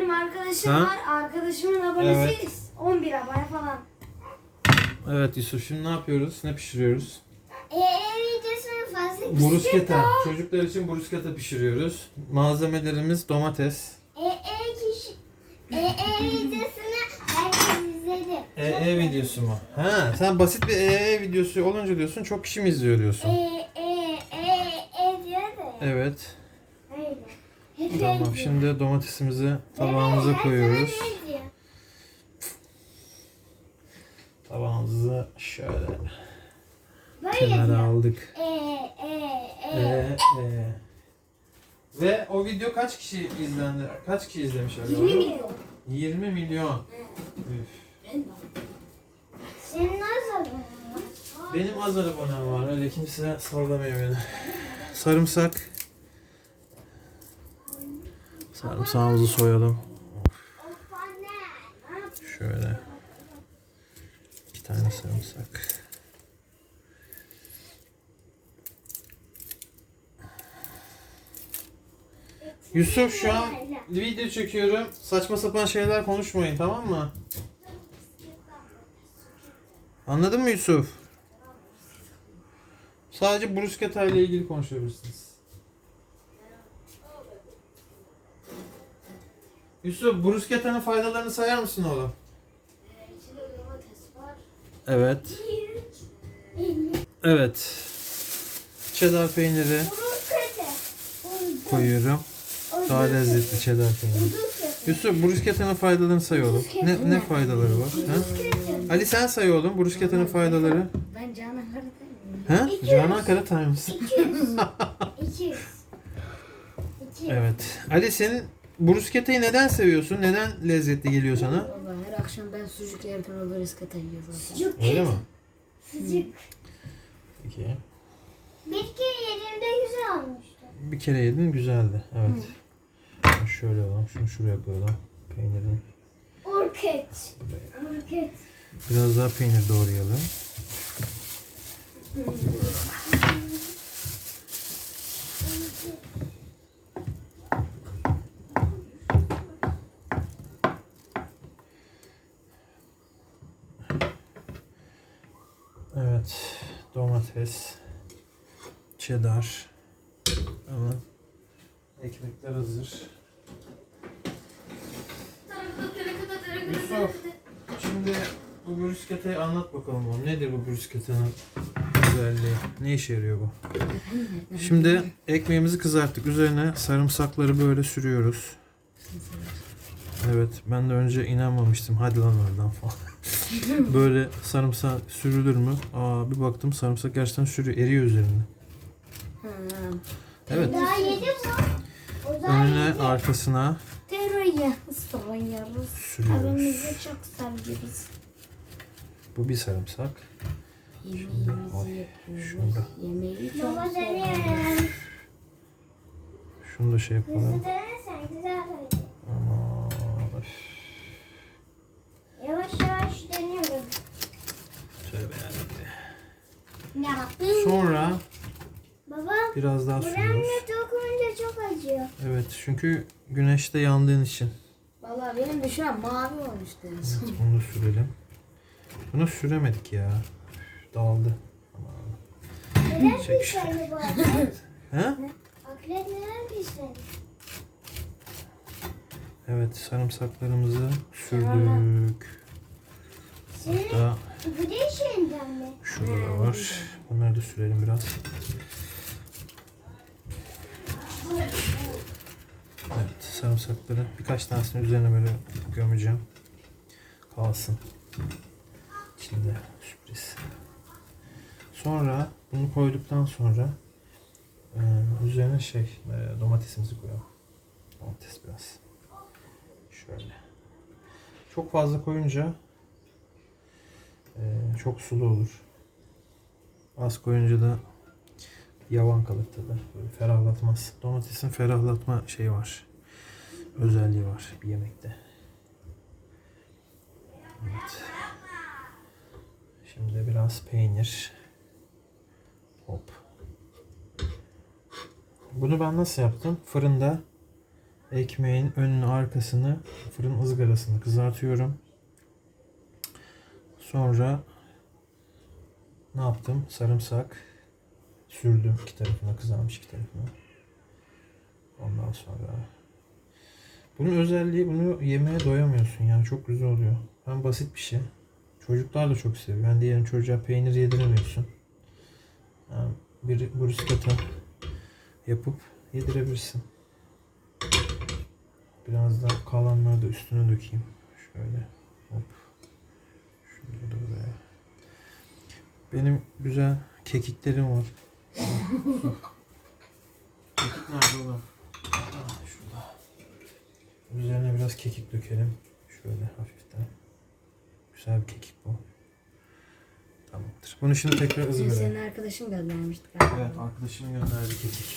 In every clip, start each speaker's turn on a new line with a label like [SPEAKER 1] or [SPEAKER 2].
[SPEAKER 1] Benim arkadaşım
[SPEAKER 2] Ha?
[SPEAKER 1] var. Arkadaşımın abonesi
[SPEAKER 2] Evet.
[SPEAKER 1] 11 abone falan.
[SPEAKER 2] Evet Yusuf şimdi ne yapıyoruz? Ne pişiriyoruz?
[SPEAKER 1] Eee E, videosunu fazla
[SPEAKER 2] Bruschetta. Çocuklar için bruschetta pişiriyoruz. Malzemelerimiz domates.
[SPEAKER 1] Eee kişi Eee videosunu herkes izledi.
[SPEAKER 2] EE videosu mu? Ha, sen basit bir EE videosu olunca diyorsun çok kişi mi izliyor diyorsun.
[SPEAKER 1] Eee eee eee eee diyor da.
[SPEAKER 2] Evet. Tamam şimdi domatesimizi tabağımıza koyuyoruz. Tabağımızı şöyle kenara aldık. Ee,
[SPEAKER 1] eee.
[SPEAKER 2] e. Ve o video kaç kişi izlendi? Kaç kişi izlemiş acaba?
[SPEAKER 1] 20 milyon.
[SPEAKER 2] 20 milyon. Üf.
[SPEAKER 1] Senin nasıl abonen var?
[SPEAKER 2] Benim az abonem var. Öyle kimse sallamıyor beni. Sarımsak. Sarımsağımızı soyalım. Şöyle. İki tane sarımsak. Yusuf şu an video çekiyorum. Saçma sapan şeyler konuşmayın tamam mı? Anladın mı Yusuf? Sadece bruschetta ile ilgili konuşabilirsiniz. Yusuf bruschetta'nın faydalarını sayar mısın oğlum? Evet. Evet. Cheddar peyniri koyuyorum. Daha lezzetli cheddar peyniri. Yusuf bruschetta'nın faydalarını say oğlum. Ne, ne faydaları var? Ha? Ali sen say oğlum bruschetta'nın faydaları.
[SPEAKER 1] Ben Canan Karatay'ım.
[SPEAKER 2] Ha? Canan Karatay mısın?
[SPEAKER 1] 200. 200.
[SPEAKER 2] Evet. Ali senin bruschetta'yı neden seviyorsun? Neden lezzetli geliyor sana?
[SPEAKER 3] Valla her akşam ben sucuk yerken o brisket yiyor zaten.
[SPEAKER 1] Sucuk.
[SPEAKER 2] Öyle mi?
[SPEAKER 1] Sucuk.
[SPEAKER 2] Peki.
[SPEAKER 1] Bir kere yediğimde güzel olmuştu.
[SPEAKER 2] Bir kere yedin güzeldi. Evet. Şöyle alalım. Şunu şuraya koyalım. Peynirin.
[SPEAKER 1] Orket. Orket.
[SPEAKER 2] Biraz daha peynir doğrayalım. Domates, cheddar, ama ekmekler hazır. Yusuf, şimdi bu bruschetta'yı anlat bakalım oğlum. Nedir bu bruschetta'nın özelliği? Ne işe yarıyor bu? Şimdi ekmeğimizi kızarttık. Üzerine sarımsakları böyle sürüyoruz. Evet, ben de önce inanmamıştım. Hadi lan oradan falan. Böyle sarımsak sürülür mü? Aa, bir baktım sarımsak gerçekten sürüyor. Eriyor üzerine.
[SPEAKER 3] Ha.
[SPEAKER 2] Evet.
[SPEAKER 1] Daha yedim mi? O daha
[SPEAKER 2] Önüne
[SPEAKER 1] yedi.
[SPEAKER 2] arkasına
[SPEAKER 3] Teroya ısırıyoruz.
[SPEAKER 2] sürüyoruz.
[SPEAKER 3] Evimizi çok seviyoruz.
[SPEAKER 2] Bu bir sarımsak.
[SPEAKER 3] Yemeğimizi
[SPEAKER 2] Oy,
[SPEAKER 3] yapıyoruz.
[SPEAKER 2] şurada.
[SPEAKER 3] Yemeği çok
[SPEAKER 1] Baba
[SPEAKER 3] seviyoruz.
[SPEAKER 1] deneyelim.
[SPEAKER 2] Şunu da şey yapalım.
[SPEAKER 1] Hızlı denersen güzel olur.
[SPEAKER 2] Ama öf,
[SPEAKER 1] Yavaş yavaş deniyorum.
[SPEAKER 2] tövbe yarabbim.
[SPEAKER 1] Ne yaptın?
[SPEAKER 2] Sonra
[SPEAKER 1] Baba
[SPEAKER 2] biraz daha sürüyoruz.
[SPEAKER 1] buramla dokununca çok acıyor.
[SPEAKER 2] Evet çünkü güneşte yandığın için.
[SPEAKER 3] Valla benim de şu an mavi olmuştu. en son.
[SPEAKER 2] Evet, bunu da sürelim. Bunu süremedik ya. Üf, Dağıldı.
[SPEAKER 1] Neden
[SPEAKER 2] Çek.
[SPEAKER 1] pislendi bu aklet?
[SPEAKER 2] He?
[SPEAKER 1] Aklet neden pislendi?
[SPEAKER 2] Evet sarımsaklarımızı sürdük.
[SPEAKER 1] Senin
[SPEAKER 2] Hatta
[SPEAKER 1] bu değişiğinden mi?
[SPEAKER 2] şurada da var. Bunları da sürelim biraz. Sarımsakları birkaç tanesini üzerine böyle gömeceğim. Kalsın. İçinde sürpriz. Sonra bunu koyduktan sonra e, üzerine şey e, domatesimizi koyalım. Domates biraz. Şöyle. Çok fazla koyunca e, çok sulu olur. Az koyunca da yavan kalır. Böyle ferahlatmaz. Domatesin ferahlatma şeyi var. Özelliği var bir yemekte. Evet. Şimdi biraz peynir. Hop. Bunu ben nasıl yaptım? Fırında ekmeğin önünü arkasını fırın ızgarasını kızartıyorum. Sonra ne yaptım? Sarımsak sürdüm iki tarafına kızarmış iki tarafına. Ondan sonra bunun özelliği bunu yemeye doyamıyorsun yani çok güzel oluyor. Hem basit bir şey. Çocuklar da çok seviyor. Ben diyelim çocuğa peynir yediremiyorsun. Yani bir bruschetta yapıp yedirebilirsin. Biraz da kalanları da üstüne dökeyim. Şöyle hop. Şunu da buraya. Benim güzel kekiklerim var. Kekik nerede ulan? Üzerine biraz kekik dökelim. Şöyle hafiften. Güzel bir kekik bu. Tamamdır. Bunu şimdi tekrar
[SPEAKER 3] Dün
[SPEAKER 2] ızgaraya.
[SPEAKER 3] senin arkadaşın göndermişti galiba.
[SPEAKER 2] Evet arkadaşım gönderdi kekik.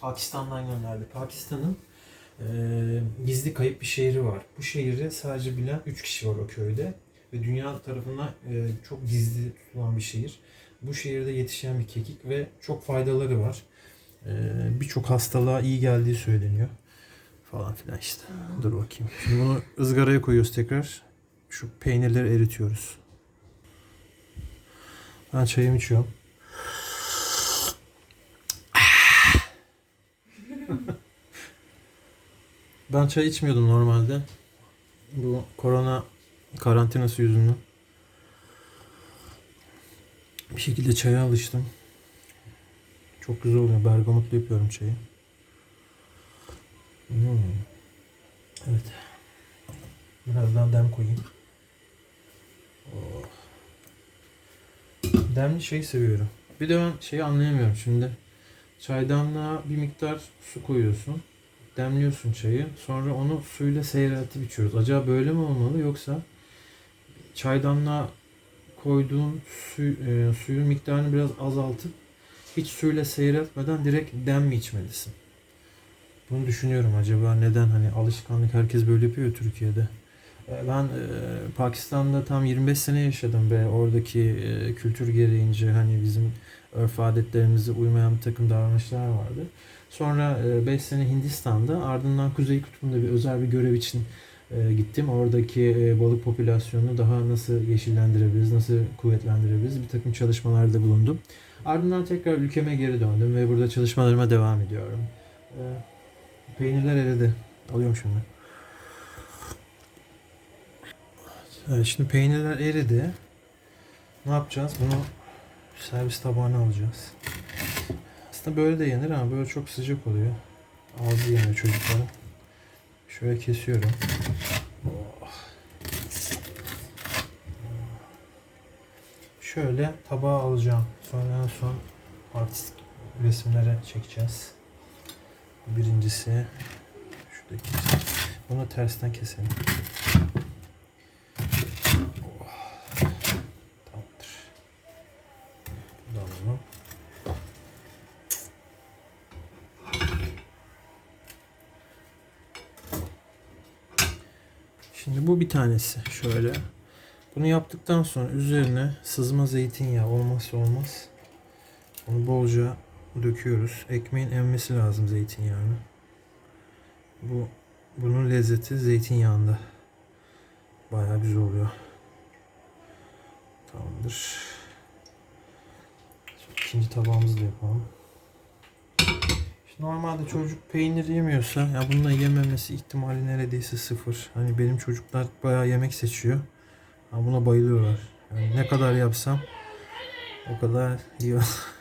[SPEAKER 2] Pakistan'dan gönderdi. Pakistan'ın eee, gizli kayıp bir şehri var. Bu şehri sadece bilen 3 kişi var o köyde. Ve dünya tarafından eee, çok gizli tutulan bir şehir. Bu şehirde yetişen bir kekik ve çok faydaları var. Eee, Birçok hastalığa iyi geldiği söyleniyor. Falan filan işte. Dur bakayım. Şimdi bunu ızgaraya koyuyoruz tekrar. Şu peynirleri eritiyoruz. Ben çayımı içiyorum. Ben çay içmiyordum normalde. Bu korona karantinası yüzünden. Bir şekilde çaya alıştım. Çok güzel oluyor. Bergamotlu yapıyorum çayı. Hmm. Evet. Birazdan dem koyayım. Oh. Demli şeyi seviyorum. Bir de ben şeyi anlayamıyorum şimdi. Çaydanlığa bir miktar su koyuyorsun. Demliyorsun çayı. Sonra onu suyla seyreltip içiyoruz. Acaba böyle mi olmalı yoksa çaydanlığa koyduğun su, e, suyun miktarını biraz azaltıp hiç suyla seyreltmeden direkt dem mi içmelisin? Bunu düşünüyorum acaba neden hani alışkanlık herkes böyle yapıyor ya Türkiye'de. E, Ben e, Pakistan'da tam 25 sene yaşadım ve oradaki e, kültür gereğince hani bizim örf adetlerimize uymayan bir takım davranışlar vardı. Sonra 5 sene Hindistan'da ardından Kuzey Kutbu'nda bir özel bir görev için gittim. Oradaki balık popülasyonunu daha nasıl yeşillendirebiliriz, nasıl kuvvetlendirebiliriz bir takım çalışmalarda bulundum. Ardından tekrar ülkeme geri döndüm ve burada çalışmalarıma devam ediyorum. Peynirler eridi. Alıyorum şimdi. Evet, şimdi peynirler eridi. Ne yapacağız? Bunu servis tabağına alacağız. Aslında böyle de yenir ama böyle çok sıcak oluyor. Ağzı yanıyor çocuklara. Şöyle kesiyorum. Şöyle tabağa alacağım. Sonra en son artistik resimlere çekeceğiz. Birincisi şuradaki. Bunu tersten keselim. Şimdi bu bir tanesi. Şöyle. Bunu yaptıktan sonra üzerine sızma zeytinyağı olmazsa olmaz. Onu bolca döküyoruz. Ekmeğin emmesi lazım zeytinyağını. Bu bunun lezzeti zeytinyağında. Bayağı güzel oluyor. Tamamdır. Şimdi ikinci tabağımızı da yapalım. Normalde çocuk peynir yemiyorsa ya bununla yememesi ihtimali neredeyse sıfır. Hani benim çocuklar bayağı yemek seçiyor. Ama buna bayılıyorlar. Yani ne kadar yapsam o kadar yiyor.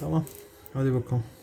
[SPEAKER 2] Tamam. Hadi bakalım.